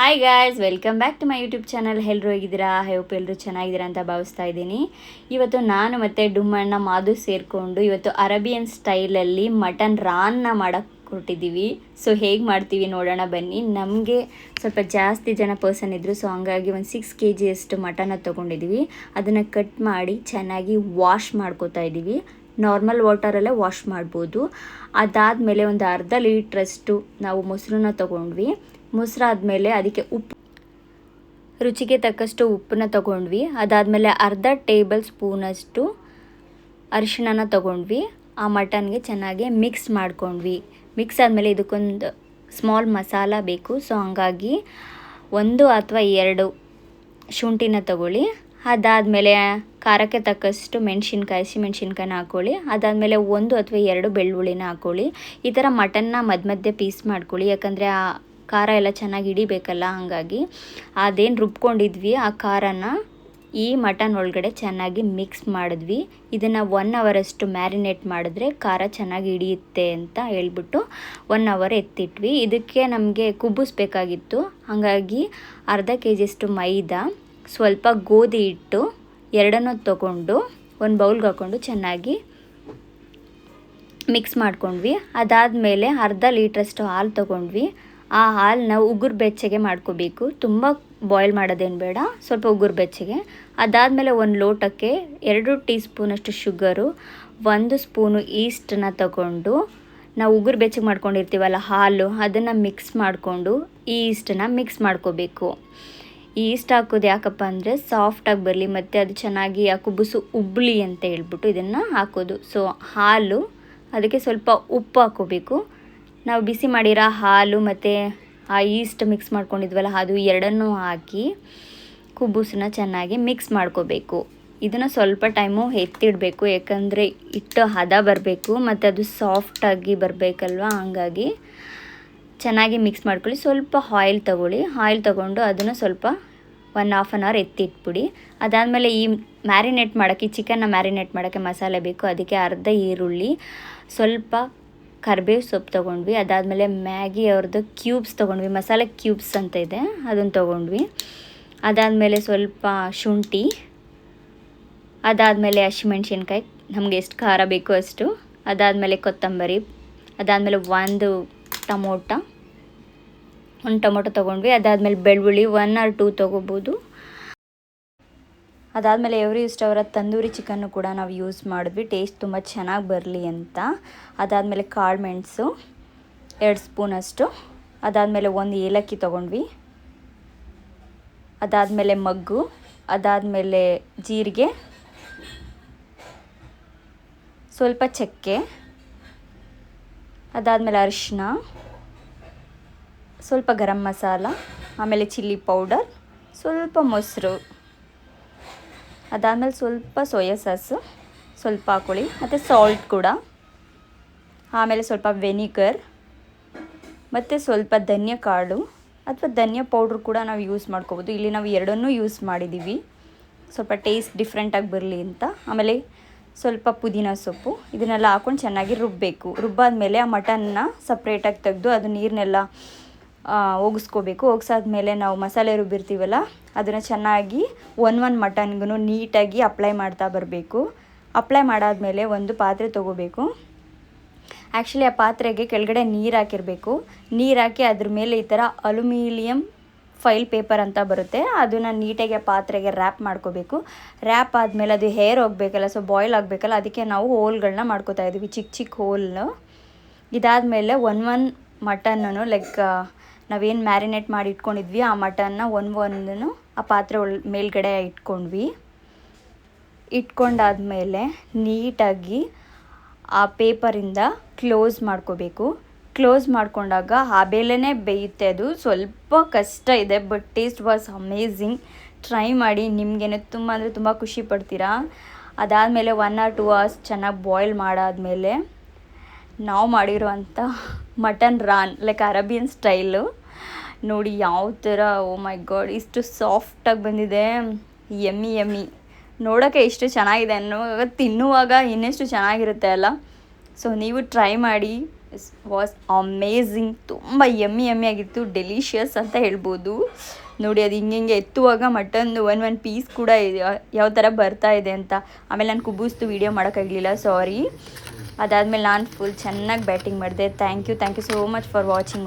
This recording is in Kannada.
Hi guys welcome back to my YouTube channel ಎಲ್ಲರೂ ಹೇಗಿದ್ದೀರಾ? ಹೋಪ್ ಎಲ್ಲರೂ ಚೆನ್ನಾಗಿದ್ದೀರಾ ಅಂತ ಭಾವಿಸ್ತಾ ಇದ್ದೀನಿ. ಇವತ್ತು ನಾನು ಮತ್ತು ಡುಮ್ಮಣ್ಣ ಮಾದು ಸೇರಿಕೊಂಡು ಇವತ್ತು ಅರಬಿಯನ್ ಸ್ಟೈಲಲ್ಲಿ ಮಟನ್ ರಾನ್ನ ಮಾಡಕ್ಕೆ ಕೊಟ್ಟಿದ್ದೀವಿ ಸೊ ಹೇಗೆ ಮಾಡ್ತೀವಿ ನೋಡೋಣ ಬನ್ನಿ. ನಮಗೆ ಸ್ವಲ್ಪ ಜಾಸ್ತಿ ಜನ ಪರ್ಸನ್ ಇದ್ದರು ಸೊ ಹಂಗಾಗಿ ಒಂದು ಸಿಕ್ಸ್ ಕೆ ಜಿಯಷ್ಟು ಮಟನ್ನ ತೊಗೊಂಡಿದ್ದೀವಿ. ಅದನ್ನು ಕಟ್ ಮಾಡಿ ಚೆನ್ನಾಗಿ ವಾಶ್ ಮಾಡ್ಕೋತಾ ಇದ್ದೀವಿ. ನಾರ್ಮಲ್ ವಾಟರಲ್ಲೇ ವಾಶ್ ಮಾಡ್ಬೋದು. ಅದಾದಮೇಲೆ ಒಂದು ಅರ್ಧ ಲೀಟ್ರಷ್ಟು ನಾವು ಮೊಸರನ್ನ ತೊಗೊಂಡ್ವಿ. ಮೊಸರಾದ್ಮೇಲೆ ಅದಕ್ಕೆ ಉಪ್ಪು ರುಚಿಗೆ ತಕ್ಕಷ್ಟು ಉಪ್ಪನ್ನ ತಗೊಂಡ್ವಿ. ಅದಾದಮೇಲೆ ಅರ್ಧ ಟೇಬಲ್ ಸ್ಪೂನಷ್ಟು ಅರಿಶಿಣನ ತಗೊಂಡ್ವಿ. ಆ ಮಟನ್ಗೆ ಚೆನ್ನಾಗಿ ಮಿಕ್ಸ್ ಮಾಡ್ಕೊಂಡ್ವಿ. ಮಿಕ್ಸ್ ಆದಮೇಲೆ ಇದಕ್ಕೊಂದು ಸ್ಮಾಲ್ ಮಸಾಲ ಬೇಕು. ಸೊ, ಹಂಗಾಗಿ ಒಂದು ಅಥವಾ ಎರಡು ಶುಂಠಿನ ತಗೊಳ್ಳಿ. ಅದಾದಮೇಲೆ ಖಾರಕ್ಕೆ ತಕ್ಕಷ್ಟು ಮೆಣಸಿನ್ಕಾಯಿ ಹಸಿ ಮೆಣಸಿನ್ಕಾಯಿನ ಹಾಕ್ಕೊಳ್ಳಿ ಅದಾದಮೇಲೆ ಒಂದು ಅಥವಾ ಎರಡು ಬೆಳ್ಳುಳ್ಳಿನ ಹಾಕ್ಕೊಳ್ಳಿ ಈ ಥರ ಮಟನ್ನ ಮಧ್ಯ ಮಧ್ಯೆ ಪೀಸ್ ಮಾಡ್ಕೊಳ್ಳಿ. ಯಾಕಂದರೆ ಆ ಖಾರ ಎಲ್ಲ ಚೆನ್ನಾಗಿ ಹಿಡಿಬೇಕಲ್ಲ ಹಾಗಾಗಿ ಅದೇನು ರುಬ್ಕೊಂಡಿದ್ವಿ, ಆ ಖಾರನ ಈ ಮಟನ್ ಒಳಗಡೆ ಚೆನ್ನಾಗಿ ಮಿಕ್ಸ್ ಮಾಡಿದ್ವಿ. ಇದನ್ನು ಒನ್ ಅವರಷ್ಟು ಮ್ಯಾರಿನೇಟ್ ಮಾಡಿದ್ರೆ ಖಾರ ಚೆನ್ನಾಗಿ ಹಿಡಿಯುತ್ತೆ ಅಂತ ಹೇಳ್ಬಿಟ್ಟು ಒನ್ ಅವರ್ ಎತ್ತಿಟ್ವಿ. ಇದಕ್ಕೆ ನಮಗೆ ಕುಬ್ಬಿಸ್ಬೇಕಾಗಿತ್ತು ಹಾಗಾಗಿ ಅರ್ಧ ಕೆ ಜಿಯಷ್ಟು ಮೈದಾ, ಸ್ವಲ್ಪ ಗೋಧಿ ಹಿಟ್ಟು, ಎರಡನ್ನೂ ತಗೊಂಡು ಒಂದು ಬೌಲ್ಗೆ ಹಾಕ್ಕೊಂಡು ಚೆನ್ನಾಗಿ ಮಿಕ್ಸ್ ಮಾಡ್ಕೊಂಡ್ವಿ. ಅದಾದಮೇಲೆ ಅರ್ಧ ಲೀಟ್ರಷ್ಟು ಹಾಲು ತೊಗೊಂಡ್ವಿ. ಆ ಹಾಲನ್ನ ಉಗುರು ಬೆಚ್ಚಗೆ ಮಾಡ್ಕೋಬೇಕು. ತುಂಬ ಬಾಯ್ಲ್ ಮಾಡೋದೇನು ಬೇಡ, ಸ್ವಲ್ಪ ಉಗುರು ಬೆಚ್ಚಗೆ. ಅದಾದಮೇಲೆ ಒಂದು ಲೋಟಕ್ಕೆ ಎರಡು ಟೀ ಸ್ಪೂನಷ್ಟು ಶುಗರು ಒಂದು ಸ್ಪೂನು ಈಸ್ಟನ್ನ ತಗೊಂಡು, ನಾವು ಉಗುರು ಬೆಚ್ಚಗೆ ಮಾಡ್ಕೊಂಡಿರ್ತೀವಲ್ಲ ಹಾಲು, ಅದನ್ನು ಮಿಕ್ಸ್ ಮಾಡಿಕೊಂಡು ಈ ಈಸ್ಟನ್ನ ಮಿಕ್ಸ್ ಮಾಡ್ಕೋಬೇಕು. ಈಸ್ಟ್ ಹಾಕೋದು ಯಾಕಪ್ಪ ಅಂದರೆ ಸಾಫ್ಟಾಗಿ ಬರಲಿ, ಮತ್ತು ಅದು ಚೆನ್ನಾಗಿ ಆ ಕುಬ್ಬುಸು ಉಬ್ಲಿ ಅಂತ ಹೇಳ್ಬಿಟ್ಟು ಇದನ್ನು ಹಾಕೋದು. ಸೊ ಹಾಲು, ಅದಕ್ಕೆ ಸ್ವಲ್ಪ ಉಪ್ಪು ಹಾಕೋಬೇಕು. ನಾವು ಬಿಸಿ ಮಾಡಿರೋ ಹಾಲು ಮತ್ತು ಆ ಈಸ್ಟ್ ಮಿಕ್ಸ್ ಮಾಡ್ಕೊಂಡಿದ್ವಲ್ಲ, ಅದು ಎರಡನ್ನೂ ಹಾಕಿ ಕುಬ್ಬುಸನ್ನ ಚೆನ್ನಾಗಿ ಮಿಕ್ಸ್ ಮಾಡ್ಕೋಬೇಕು. ಇದನ್ನು ಸ್ವಲ್ಪ ಟೈಮು ಎತ್ತಿಡಬೇಕು, ಯಾಕಂದರೆ ಹಿಟ್ಟು ಹದ ಬರಬೇಕು ಮತ್ತು ಅದು ಸಾಫ್ಟಾಗಿ ಬರಬೇಕಲ್ವ, ಹಂಗಾಗಿ ಚೆನ್ನಾಗಿ ಮಿಕ್ಸ್ ಮಾಡ್ಕೊಳ್ಳಿ. ಸ್ವಲ್ಪ ಆಯಿಲ್ ತೊಗೊಳ್ಳಿ. ಆಯಿಲ್ ತಗೊಂಡು ಅದನ್ನು ಸ್ವಲ್ಪ ಒನ್ ಹಾಫ್ ಆನ್ ಅವರ್ ಎತ್ತಿಟ್ಬಿಡಿ. ಅದಾದಮೇಲೆ ಈ ಮ್ಯಾರಿನೇಟ್ ಮಾಡೋಕ್ಕೆ ಚಿಕನ್ನ ಮ್ಯಾರಿನೇಟ್ ಮಾಡೋಕ್ಕೆ ಮಸಾಲೆ ಬೇಕು. ಅದಕ್ಕೆ ಅರ್ಧ ಈರುಳ್ಳಿ, ಸ್ವಲ್ಪ ಕರಿಬೇವು ಸೊಪ್ಪು ತೊಗೊಂಡ್ವಿ. ಅದಾದಮೇಲೆ ಮ್ಯಾಗಿ ಅವ್ರದ್ದು ಕ್ಯೂಬ್ಸ್ ತೊಗೊಂಡ್ವಿ. ಮಸಾಲೆ ಕ್ಯೂಬ್ಸ್ ಅಂತ ಇದೆ ಅದನ್ನು ತೊಗೊಂಡ್ವಿ. ಅದಾದಮೇಲೆ ಸ್ವಲ್ಪ ಶುಂಠಿ, ಅದಾದಮೇಲೆ ಹಸಿಮೆಣ್ಸಿನ್ಕಾಯಿ ನಮಗೆ ಎಷ್ಟು ಖಾರ ಬೇಕು ಅಷ್ಟು. ಅದಾದಮೇಲೆ ಕೊತ್ತಂಬರಿ, ಅದಾದಮೇಲೆ ಒಂದು ಟಮೋಟ, ಒಂದು ಟೊಮೊಟೊ ತೊಗೊಂಡ್ವಿ. ಅದಾದಮೇಲೆ ಬೆಳ್ಳುಳ್ಳಿ ಒನ್ ಆರ್ ಟೂ ತೊಗೋಬೋದು. ಅದಾದಮೇಲೆ ಎವ್ರಿ ಇಷ್ಟ ಅವರ ತಂದೂರಿ ಚಿಕನ್ನು ಕೂಡ ನಾವು ಯೂಸ್ ಮಾಡಿದ್ವಿ. ಟೇಸ್ಟ್ ತುಂಬ ಚೆನ್ನಾಗಿ ಬರಲಿ ಅಂತ. ಅದಾದಮೇಲೆ ಕಾಳು ಮೆಣಸು, ಎರಡು ಸ್ಪೂನಷ್ಟು ಅದಾದಮೇಲೆ ಒಂದು ಏಲಕ್ಕಿ ತೊಗೊಂಡ್ವಿ. ಅದಾದಮೇಲೆ ಮಗ್ಗು, ಅದಾದಮೇಲೆ ಜೀರಿಗೆ. ಸ್ವಲ್ಪ ಚಕ್ಕೆ. ಅದಾದಮೇಲೆ ಅರಿಶಿನ ಸ್ವಲ್ಪ ಗರಂ ಮಸಾಲ, ಆಮೇಲೆ ಚಿಲ್ಲಿ ಪೌಡರ್ ಸ್ವಲ್ಪ ಮೊಸರು. ಅದಾದಮೇಲೆ ಸ್ವಲ್ಪ ಸೋಯಾ ಸಾಸು, ಸ್ವಲ್ಪ ಹಾಕೊಳ್ಳಿ ಮತ್ತು ಸಾಲ್ಟ್ ಕೂಡ. ಆಮೇಲೆ ಸ್ವಲ್ಪ ವೆನಿಗರ್ ಮತ್ತು ಸ್ವಲ್ಪ ಧನ್ಯ ಕಾಳು ಅಥವಾ ಧನ್ಯ ಪೌಡ್ರ್ ಕೂಡ ನಾವು ಯೂಸ್ ಮಾಡ್ಕೋಬೋದು. ಇಲ್ಲಿ ನಾವು ಎರಡನ್ನೂ ಯೂಸ್ ಮಾಡಿದ್ದೀವಿ ಸ್ವಲ್ಪ ಟೇಸ್ಟ್ ಡಿಫ್ರೆಂಟಾಗಿ ಬರಲಿ ಅಂತ. ಆಮೇಲೆ ಸ್ವಲ್ಪ ಪುದೀನ ಸೊಪ್ಪು. ಇದನ್ನೆಲ್ಲ ಹಾಕ್ಕೊಂಡು ಚೆನ್ನಾಗಿ ರುಬ್ಬಬೇಕು ರುಬ್ಬಾದ್ಮೇಲೆ ಆ ಮಟನ್ನ ಸಪ್ರೇಟಾಗಿ ತೆಗೆದು ಅದು ನೀರನ್ನೆಲ್ಲ ಒಗಿಸ್ಕೋಬೇಕು ಒಗ್ಸಾದ್ಮೇಲೆ ನಾವು ಮಸಾಲೆ ರುಬ್ಬಿರ್ತೀವಲ್ಲ ಅದನ್ನು ಚೆನ್ನಾಗಿ ಒನ್ ಒನ್ ಮಟನ್ಗೂ ನೀಟಾಗಿ ಅಪ್ಲೈ ಮಾಡ್ತಾ ಬರಬೇಕು. ಅಪ್ಲೈ ಮಾಡಾದಮೇಲೆ ಒಂದು ಪಾತ್ರೆ ತೊಗೋಬೇಕು. ಆ್ಯಕ್ಚುಲಿ ಆ ಪಾತ್ರೆಗೆ ಕೆಳಗಡೆ ನೀರು ಹಾಕಿರಬೇಕು. ನೀರು ಹಾಕಿ ಅದ್ರ ಮೇಲೆ ಈ ಥರ ಅಲ್ಯೂಮಿನಿಯಂ ಫೈಲ್ ಪೇಪರ್ ಅಂತ ಬರುತ್ತೆ. ಅದನ್ನು ನೀಟಾಗಿ ಪಾತ್ರೆಗೆ ರ್ಯಾಪ್ ಮಾಡ್ಕೋಬೇಕು. ರ್ಯಾಪ್ ಆದಮೇಲೆ ಅದು ಹೇರ್ ಹೋಗಬೇಕಲ್ಲ ಸೊ ಬಾಯ್ಲ್ ಆಗಬೇಕಲ್ಲ, ಅದಕ್ಕೆ ನಾವು ಹೋಲ್ಗಳನ್ನ ಮಾಡ್ಕೋತಾ ಇದ್ದೀವಿ ಚಿಕ್ಕ ಚಿಕ್ಕ ಹೋಲ್ ಇದಾದಮೇಲೆ ಒನ್ ಒನ್ ಮಟನ್ನು ಲೈಕ್ ನಾವೇನು ಮ್ಯಾರಿನೇಟ್ ಮಾಡಿ ಇಟ್ಕೊಂಡಿದ್ವಿ, ಆ ಮಟನ್ನ ಒಂದು ಒಂದನ್ನು ಆ ಪಾತ್ರೆ ಒಳ ಮೇಲ್ಗಡೆ ಇಟ್ಕೊಂಡ್ವಿ. ಇಟ್ಕೊಂಡಾದ್ಮೇಲೆ ನೀಟಾಗಿ ಆ ಪೇಪರಿಂದ ಕ್ಲೋಸ್ ಮಾಡ್ಕೋಬೇಕು. ಕ್ಲೋಸ್ ಮಾಡ್ಕೊಂಡಾಗ ಆ ಬೇಲೆನೇ ಬೇಯುತ್ತೆ ಅದು. ಸ್ವಲ್ಪ ಕಷ್ಟ ಇದೆ but taste was amazing try ಮಾಡಿ, ನಿಮಗೇನೆ ತುಂಬ ಅಂದರೆ ತುಂಬ ಖುಷಿ ಪಡ್ತೀರಾ? ಅದಾದಮೇಲೆ ಒನ್ ಆರ್ ಟೂ ಅವರ್ಸ್ ಚೆನ್ನಾಗಿ ಬಾಯ್ಲ್ ಮಾಡಾದಮೇಲೆ ನಾವು ಮಾಡಿರೋವಂಥ mutton raan like Arabian style. ನೋಡಿ ಯಾವ ಥರ ಓ ಮೈ ಗಾಡ್ ಇಷ್ಟು ಸಾಫ್ಟಾಗಿ ಬಂದಿದೆ. ಎಮ್ಮಿ ಎಮ್ಮಿ. ನೋಡೋಕ್ಕೆ ಎಷ್ಟು ಚೆನ್ನಾಗಿದೆ ಅನ್ನೋ ತಿನ್ನುವಾಗ ಇನ್ನೆಷ್ಟು ಚೆನ್ನಾಗಿರುತ್ತೆ ಅಲ್ಲ? ಸೊ ನೀವು ಟ್ರೈ ಮಾಡಿ. ವಾಸ್ ಅಮೇಝಿಂಗ್ ತುಂಬ ಎಮ್ಮಿ ಎಮ್ಮಿ ಆಗಿತ್ತು. ಡೆಲಿಷಿಯಸ್ ಅಂತ ಹೇಳ್ಬೋದು. ನೋಡಿ, ಅದು ಹಿಂಗೆ ಹಿಂಗೆ ಎತ್ತುವಾಗ ಮಟನ್ದು ಒನ್ ಒನ್ ಪೀಸ್ ಕೂಡ ಯಾವ ಥರ ಬರ್ತಾ ಇದೆ ಅಂತ. ಆಮೇಲೆ ನಾನು ಕುಬ್ಬಿಸ್ತು ವೀಡಿಯೋ ಮಾಡೋಕ್ಕಾಗಲಿಲ್ಲ ಸಾರಿ अदा मेल नान फुल चेना batting thank you thank you so much for watching